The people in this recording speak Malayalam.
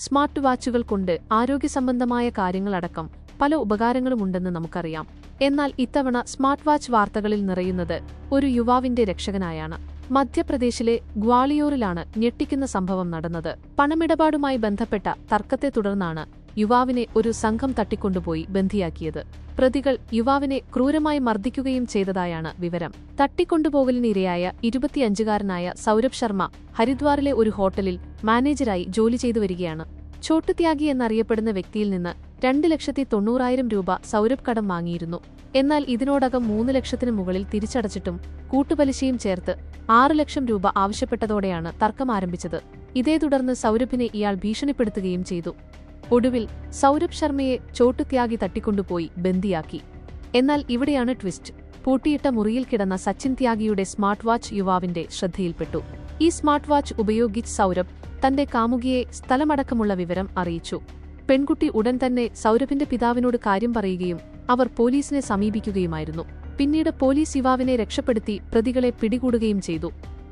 സ്മാർട്ട് വാച്ചുകൾ കൊണ്ട് ആരോഗ്യ ആരോഗ്യസംബന്ധമായ കാര്യങ്ങളടക്കം പല ഉപകാരങ്ങളുമുണ്ടെന്ന് നമുക്കറിയാം. എന്നാൽ ഇത്തവണ സ്മാർട്ട് വാച്ച് വാർത്തകളിൽ നിറയുന്നത് ഒരു യുവാവിന്റെ രക്ഷകനായാണ്. മധ്യപ്രദേശിലെ ഗ്വാളിയോറിലാണ് ഞെട്ടിക്കുന്ന സംഭവം നടന്നത്. പണമിടപാടുമായി ബന്ധപ്പെട്ട തർക്കത്തെ തുടർന്നാണ് യുവാവിനെ ഒരു സംഘം തട്ടിക്കൊണ്ടുപോയി ബന്ധിയാക്കിയത്. പ്രതികൾ യുവാവിനെ ക്രൂരമായി മർദ്ദിക്കുകയും ചെയ്തതായാണ് വിവരം. തട്ടിക്കൊണ്ടുപോകലിനിരയായ ഇരുപത്തിയഞ്ചുകാരനായ സൗരഭ് ശർമ്മ ഹരിദ്വാറിലെ ഒരു ഹോട്ടലിൽ മാനേജരായി ജോലി ചെയ്തു വരികയാണ്. ചോട്ടുത്യാഗി എന്നറിയപ്പെടുന്ന വ്യക്തിയിൽ നിന്ന് രണ്ട് ലക്ഷത്തി തൊണ്ണൂറായിരം രൂപ സൗരഭ് കടം വാങ്ങിയിരുന്നു. എന്നാൽ ഇതിനോടകം മൂന്ന് ലക്ഷത്തിന് മുകളിൽ തിരിച്ചടച്ചിട്ടും കൂട്ടുപലിശയും ചേർത്ത് ആറ് ലക്ഷം രൂപ ആവശ്യപ്പെട്ടതോടെയാണ് തർക്കം ആരംഭിച്ചത്. ഇതേ തുടർന്ന് സൗരഭിനെ ഇയാൾ ഭീഷണിപ്പെടുത്തുകയും ചെയ്തു. ഒടുവിൽ സൗരഭ് ശർമ്മയെ ചോട്ടുത്യാഗി തട്ടിക്കൊണ്ടുപോയി ബന്ദിയാക്കി. എന്നാൽ ഇവിടെയാണ് ട്വിസ്റ്റ്. പൂട്ടിയിട്ട മുറിയിൽ കിടന്ന സച്ചിൻ ത്യാഗിയുടെ സ്മാർട്ട് വാച്ച് യുവാവിന്റെ ശ്രദ്ധയിൽപ്പെട്ടു. ഈ സ്മാർട്ട് വാച്ച് ഉപയോഗിച്ച് സൗരഭ് തന്റെ കാമുകിയെ സ്ഥലമടക്കമുള്ള വിവരം അറിയിച്ചു. പെൺകുട്ടി ഉടൻ തന്നെ സൗരഭിന്റെ പിതാവിനോട് കാര്യം പറയുകയും അവർ പോലീസിനെ സമീപിക്കുകയുമായിരുന്നു. പിന്നീട് പോലീസ് യുവാവിനെ രക്ഷപ്പെടുത്തി പ്രതികളെ പിടികൂടുകയും ചെയ്തു.